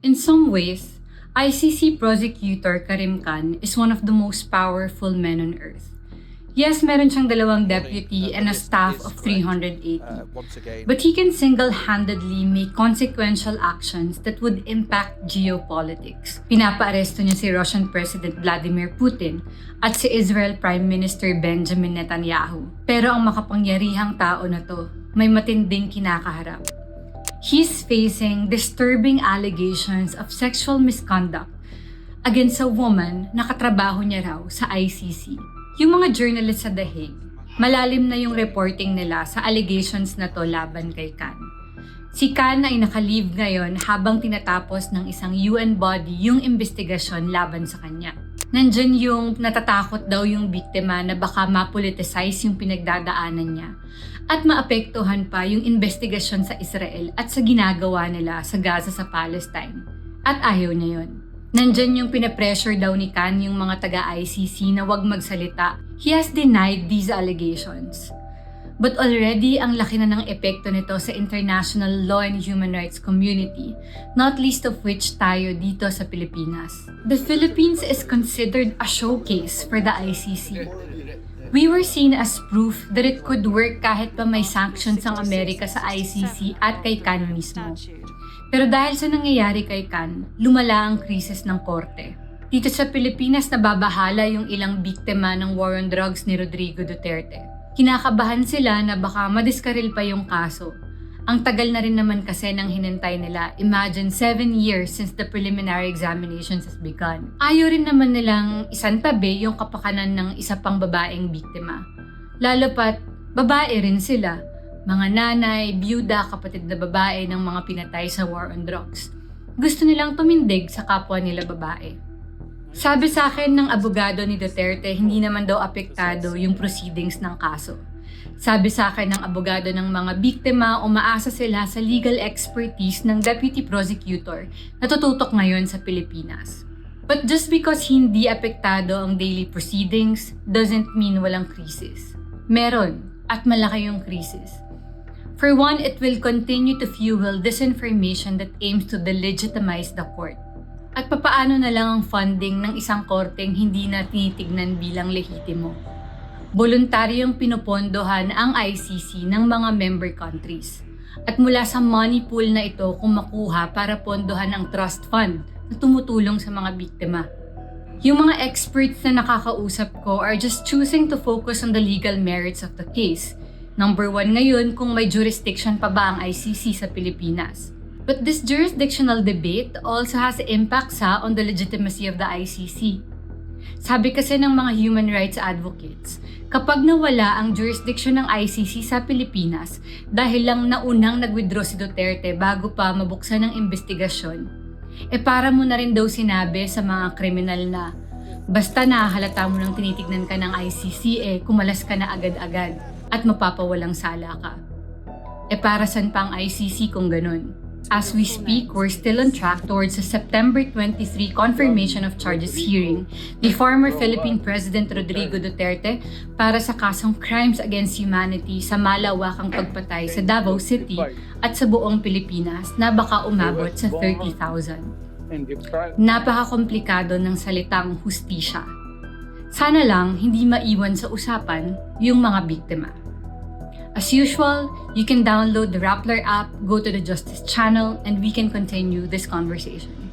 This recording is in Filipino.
In some ways, ICC prosecutor Karim Khan is one of the most powerful men on earth. Yes, meron siyang dalawang deputy and a staff of 380. Uh, But he can single-handedly make consequential actions that would impact geopolitics. Pinapaaresto niya si Russian President Vladimir Putin at si Israel Prime Minister Benjamin Netanyahu. Pero ang makapangyarihang tao na to, may matinding kinakaharap. He's facing disturbing allegations of sexual misconduct against a woman na katrabaho niya raw sa ICC. Yung mga journalists sa The Hague, malalim na yung reporting nila sa allegations na to laban kay Khan. Si Khan ay nakalive ngayon habang tinatapos ng isang UN body yung investigasyon laban sa kanya. Nandyan yung natatakot daw yung biktima na baka mapoliticize yung pinagdadaanan niya at maapektuhan pa yung investigasyon sa Israel at sa ginagawa nila sa Gaza sa Palestine. At ayaw niya yon. Nandyan yung pinapressure daw ni Khan yung mga taga-ICC na wag magsalita. He has denied these allegations. But already ang laki na ng epekto nito sa international law and human rights community, not least of which tayo dito sa Pilipinas. The Philippines is considered a showcase for the ICC. We were seen as proof that it could work kahit pa may sanctions ang Amerika sa ICC at kay Khan mismo. Pero dahil sa nangyayari kay Khan, lumala ang krisis ng korte. Dito sa Pilipinas nababahala yung ilang biktima ng war on drugs ni Rodrigo Duterte. Kinakabahan sila na baka madiskaril pa yung kaso. Ang tagal na rin naman kasi nang hinintay nila. Imagine 7 years since the preliminary examinations has begun. Ayaw rin naman nilang isantabi yung kapakanan ng isa pang babaeng biktima. Lalo pat babae rin sila mga nanay, byuda, kapatid na babae ng mga pinatay sa war on drugs. Gusto nilang tumindig sa kapwa nila babae. Sabi sa akin ng abogado ni Duterte, hindi naman daw apektado yung proceedings ng kaso. Sabi sa akin ng abogado ng mga biktima, umaasa sila sa legal expertise ng deputy prosecutor na tututok ngayon sa Pilipinas. But just because hindi apektado ang daily proceedings doesn't mean walang krisis. Meron, at malaki yung krisis. For one, it will continue to fuel disinformation that aims to delegitimize the court. At papaano na lang ang funding ng isang korteng hindi na tinitignan bilang lehitimo? Voluntaryong pinupondohan ang ICC ng mga member countries. At mula sa money pool na ito kung makuha para pondohan ang trust fund na tumutulong sa mga biktima. Yung mga experts na nakakausap ko are just choosing to focus on the legal merits of the case. Number one ngayon kung may jurisdiction pa ba ang ICC sa Pilipinas. But this jurisdictional debate also has impact sa on the legitimacy of the ICC. Sabi kasi ng mga human rights advocates, kapag nawala ang jurisdiction ng ICC sa Pilipinas dahil lang naunang nag-withdraw si Duterte bago pa mabuksan ang investigasyon, e para mo na rin daw sinabi sa mga kriminal na basta nahahalata mo nang tinitignan ka ng ICC eh kumalas ka na agad-agad at mapapawalang sala ka. E para saan pa ang ICC kung ganun? As we speak, we're still on track towards a September 23 confirmation of charges hearing the former Philippine President Rodrigo Duterte para sa kasong crimes against humanity sa malawakang pagpatay sa Davao City at sa buong Pilipinas na baka umabot sa 30,000. Napaka-komplikado ng salitang hustisya. Sana lang hindi maiwan sa usapan yung mga biktima. As usual, you can download the Rappler app, go to the Justice channel, and we can continue this conversation.